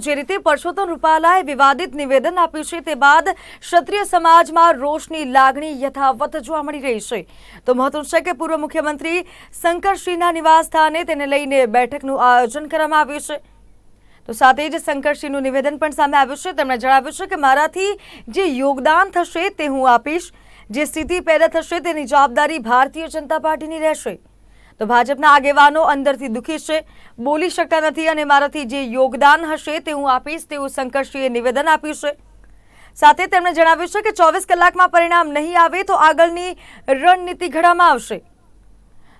જે રીતે પરસોત્તમ રૂપાલાએ વિવાદિત નિવેદન આપ્યું છે તે બાદ ક્ષત્રિય સમાજમાં રોષની લાગણી યથાવત જોવા મળી રહી છે. તો મહત્વનું છે કે પૂર્વ મુખ્યમંત્રી શંકરસિંહના નિવાસ સ્થાને તેને લઈને બેઠકનું આયોજન કરવામાં આવ્યું છે. તો સાથે જ શંકરસિંહનું નિવેદન પણ સામે આવ્યું છે. તેમણે જણાવ્યું છે કે મારાથી જે યોગદાન થશે તે હું આપીશ. જે સ્થિતિ પેદા થશે તેની જવાબદારી ભારતીય જનતા પાર્ટીની રહેશે. તો ભાજપના આગેવાનો અંદરથી દુઃખી છે. બોલી શકતા નથી અને મારાથી જે યોગદાન હશે તે હું આપીશ, તેવું શંકરસિંહે નિવેદન આપ્યું છે. સાથે તેમણે જણાવ્યું છે કે ચોવીસ કલાકમાં પરિણામ નહીં આવે તો આગળની રણનીતિ ઘડામાં આવશે.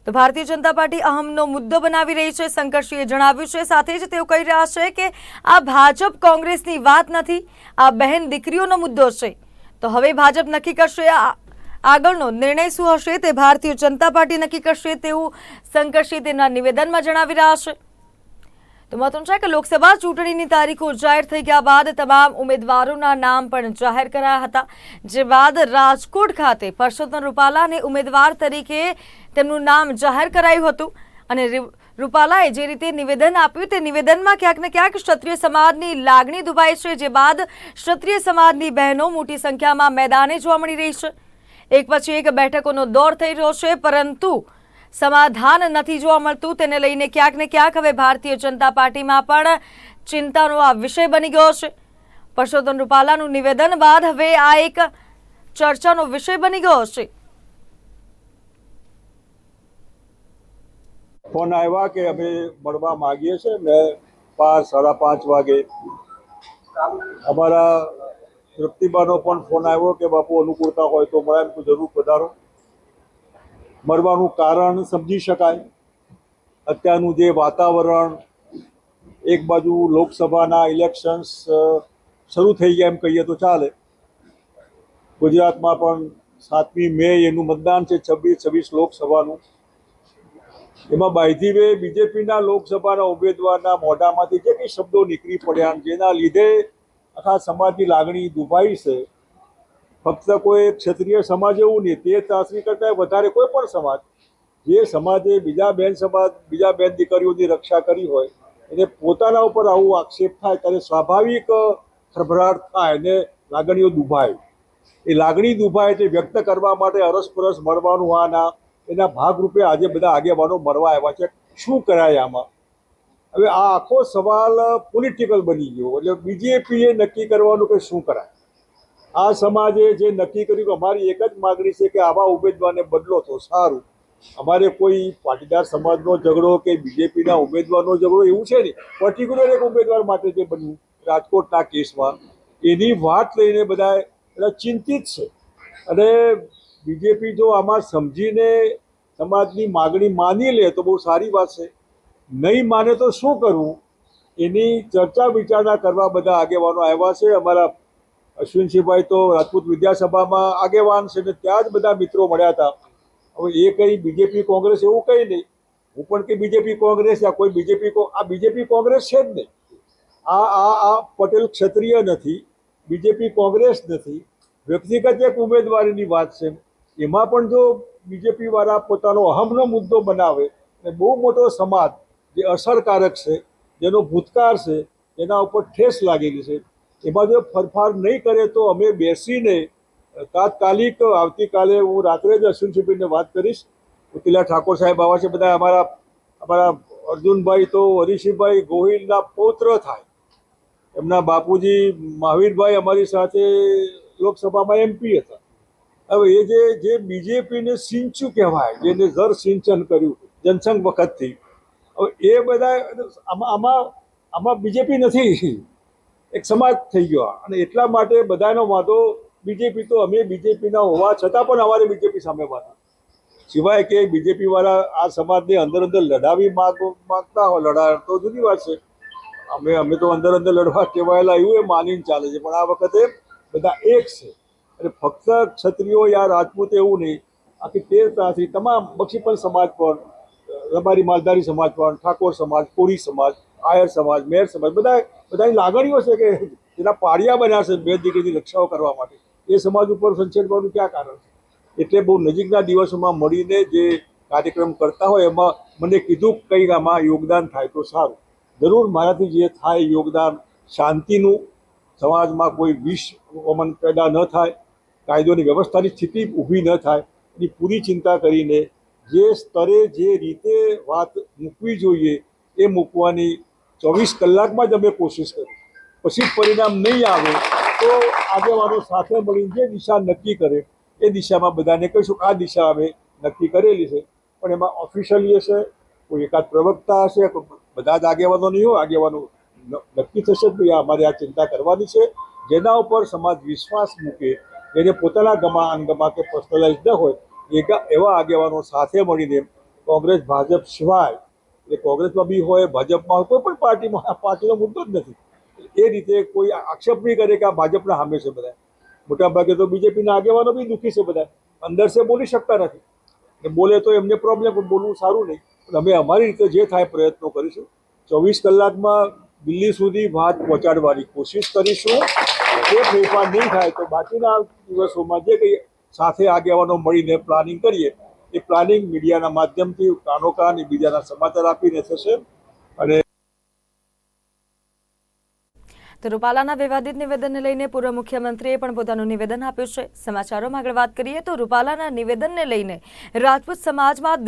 તો ભારતીય જનતા પાર્ટી અહમનો મુદ્દો બનાવી રહી છે શંકરસિંહે જણાવ્યું છે. સાથે જ તેઓ કહી રહ્યા છે કે આ ભાજપ કોંગ્રેસની વાત નથી, આ બહેન દીકરીઓનો મુદ્દો છે. તો હવે ભાજપ નક્કી કરશે આ આગળનો નિર્ણય શું હશે તે ભારતીય જનતા પાર્ટી નક્કી કરશે તેવું શંકરસિંહ તેના નિવેદનમાં જણાવી રહ્યા છે. તો મહત્વનું છે કે લોકસભા ચૂંટણીની તારીખો જાહેર થઈ ગયા બાદ તમામ ઉમેદવારોના નામ પણ જાહેર કરાયા હતા. જે બાદ રાજકોટ ખાતે પરસોત્તમ રૂપાલાને ઉમેદવાર તરીકે તેમનું નામ જાહેર કરાયું હતું. અને રૂપાલાએ જે રીતે નિવેદન આપ્યું તે નિવેદનમાં ક્યાંક ને ક્યાંક ક્ષત્રિય સમાજની લાગણી દુભાઈ છે. જે બાદ ક્ષત્રિય સમાજની બહેનો મોટી સંખ્યામાં મેદાને જોવા મળી રહી છે. એક પછી એક બેઠકોનો દોર થઈ રહ્યો છે, પરંતુ સમાધાન નથી જોવા મળતું. તેને લઈને ક્યાંક ને ક્યાંક હવે ભારતીય જનતા પાર્ટીમાં પણ ચિંતાનો આ વિષય બની ગયો છે. પરસોત્તમ રૂપાલાનું નિવેદન બાદ હવે આ એક ચર્ચાનો વિષય બની ગયો છે. ફોન આવ્યા કે અમે મળવા માંગીએ છીએ. મેં પાંચ સાડા પાંચ વાગે અમારા તૃપ્તિબાનો પણ ફોન આવ્યો કે, બાપુ, અનુકૂળતા હોય તો મળે, એમ જરૂર પધારો. મળવાનું કારણ સમજી શકાય. અત્યારનું જે વાતાવરણ, એક બાજુ લોકસભાના ઇલેક્શન્સ શરૂ થઈ ગયા એમ કહીએ તો ચાલે. ગુજરાતમાં પણ સાતમી મે એનું મતદાન છે, છવ્વીસ છવ્વીસ લોકસભાનું. એમાં બાયધી વે બીજેપીના લોકસભાના ઉમેદવારના મોઢામાંથી જે કંઈ શબ્દો નીકળી પડ્યા જેના લીધે આખા સમાજની લાગણી દુભાઈ છે. ફક્ત કોઈ ક્ષત્રિય સમાજ એવું નહીં, તે ત્રાસરી કરતાં વધારે કોઈ પણ સમાજ, જે સમાજે બીજા બેન સમાજ, બીજા બેન દીકરીઓની રક્ષા કરી હોય, એને પોતાના ઉપર આવું આક્ષેપ થાય ત્યારે સ્વાભાવિક ખળભળાટ થાય અને લાગણીઓ દુભાય. એ લાગણી દુભાય તે વ્યક્ત કરવા માટે અરસપરસ મળવાનું આના એના ભાગરૂપે આજે બધા આગેવાનો મળવા આવ્યા છે. શું કરાય આમાં? હવે આ આખો સવાલ પોલિટિકલ બની ગયો. એટલે બીજેપીએ નક્કી કરવાનું કે શું કરાય? આ સમાજે જે નક્કી કર્યું કે અમારી એક જ માગણી છે કે આવા ઉમેદવારને બદલો તો સારું. અમારે કોઈ પાટીદાર સમાજનો ઝઘડો કે બીજેપીના ઉમેદવારનો ઝઘડો એવું છે નહીં. પર્ટિક્યુલર એક ઉમેદવાર માટે જે બન્યું, રાજકોટના કેસમાં. એની વાત લઈને બધા બધા ચિંતિત છે. અને બીજેપી જો આમાં સમજીને સમાજની માગણી માની લે તો બહુ સારી વાત છે. નહીં માને તો શું કરવું એની ચર્ચા વિચારણા કરવા બધા આગેવાનો આવ્યા છે. અમારા અશ્વિનસિંહભાઈ તો રાજપૂત વિદ્યાસભામાં આગેવાન છે ને ત્યાં જ બધા મિત્રો મળ્યા હતા. હવે એ કંઈ બીજેપી કોંગ્રેસ એવું કંઈ નહીં. હું પણ કે બીજેપી કોંગ્રેસ યા કોઈ બીજેપી આ બીજેપી કોંગ્રેસ છે જ નહીં. આ આ આ પટેલ ક્ષત્રિય નથી. બીજેપી કોંગ્રેસ નથી. વ્યક્તિગત એક ઉમેદવારીની વાત છે. એમાં પણ જો બીજેપી વાળા પોતાનો અહમનો મુદ્દો બનાવે બહુ મોટો સમાજ જે અસરકારક છે, જેનો ભૂતકાળ છે, એના ઉપર ઠેસ લાગેલી છે. એમાં જો ફરફાર નહીં કરે તો અમે બેસીને તાત્કાલિક આવતીકાલે હું રાત્રે જ અશ્વિન શિબિરને વાત કરીશ. ઉતિલા ઠાકોર સાહેબ આવા છે, બધા અમારા અમારા અર્જુનભાઈ તો હરીશીભાઈ ગોહિલના પૌત્ર થાય. એમના બાપુજી મહાવીરભાઈ અમારી સાથે લોકસભામાં એમપી હતા. હવે એ જે જે બીજેપીને સિંચું કહેવાય, જેને જર સિંચન કર્યું, જનસંઘ વખતથી હવે એ બધા આમાં આમાં આમાં બીજેપી નથી. એક સમાજ થઈ ગયો. અને એટલા માટે બધાનો વાંધો બીજેપી તો અમે બીજેપીના હોવા છતાં પણ અમારે બીજેપી સામે વાંધો. સિવાય કે બીજેપી વાળા આ સમાજને અંદર અંદર લડાવી માગતા હોય લડા તો જુદી વાત છે. અમે અમે તો અંદર અંદર લડવા કહેવાયેલા એવું એ માનીને ચાલે છે. પણ આ વખતે બધા એક છે. અને ફક્ત ક્ષત્રિયો યા રાજપૂત એવું નહીં. આખી તેર ત્રાસી તમામ બક્ષીપંચ સમાજ પણ રબારી માલધારી સમાજ પણ, ઠાકોર સમાજ કોળી સમાજ, આયર સમાજ મેર સમાજ બધા બધાની લાગણીઓ છે કે જેના પાળિયા બન્યા છે બે દીકરીની રક્ષાઓ કરવા માટે. એ સમાજ ઉપર સંચેડવાનું ક્યાં કારણ છે? એટલે બહુ નજીકના દિવસોમાં મળીને જે કાર્યક્રમ કરતા હોય એમાં મને કીધું કંઈક આમાં યોગદાન થાય તો સારું. જરૂર મારાથી જે થાય યોગદાન, શાંતિનું, સમાજમાં કોઈ વિષ વમન પેદા ન થાય, કાયદોની વ્યવસ્થાની સ્થિતિ ઊભી ન થાય, એની પૂરી ચિંતા કરીને જે સ્તરે જે રીતે વાત મૂકવી જોઈએ એ મૂકવાની ચોવીસ કલાકમાં જ અમે કોશિશ કરી. પછી પરિણામ નહીં આવે તો આગેવાનો સાથે મળીને જે દિશા નક્કી કરે એ દિશામાં બધાને કહીશું આ દિશા અમે નક્કી કરેલી છે. પણ એમાં ઓફિશિયલી હશે કોઈ એકાદ પ્રવક્તા હશે બધા જ આગેવાનો નહીં હોય આગેવાનો નક્કી થશે કે ભાઈ અમારે આ ચિંતા કરવાની છે. જેના ઉપર સમાજ વિશ્વાસ મૂકે, જેને પોતાના ગમા અનગમા કે પર્સનલાઇઝ ન હોય એકા એવા આગેવાનો સાથે મળીને કોંગ્રેસ, ભાજપ સિવાય એટલે કોંગ્રેસમાં બી હોય, ભાજપમાં હોય, કોઈ પણ પાર્ટીમાં આ પાર્ટીનો મુદ્દો જ નથી. એ રીતે કોઈ આક્ષેપ નહીં કરે કે આ ભાજપના હામે છે બધા. મોટાભાગે તો બીજેપીના આગેવાનો બી દુઃખી છે બધા. અંદર છે બોલી શકતા નથી. ને બોલે તો એમને પ્રોબ્લેમ પણ બોલવું સારું નહીં. પણ અમે અમારી રીતે જે થાય પ્રયત્નો કરીશું. ચોવીસ કલાકમાં દિલ્હી સુધી વાત પહોંચાડવાની કોશિશ કરીશું. એ ફેરફાર નહીં થાય તો બાકીના દિવસોમાં જે કંઈ સાથે આગેવાનો મળીને પ્લાનિંગ કરીએ. એ પ્લાનિંગ મીડિયાના માધ્યમથી કાનો કાન બીજાના સમાચાર આપીને થશે. અને તો રૂપાલાના વિવાદિત નિવેદનને લઈને પૂર્વ મુખ્યમંત્રીએ પણ પોતાનું નિવેદન આપ્યું છે. સમાચારોમાં આગળ વાત કરીએ તો રૂપાલાના નિવેદનને લઈને રાજપૂત સમાજમાં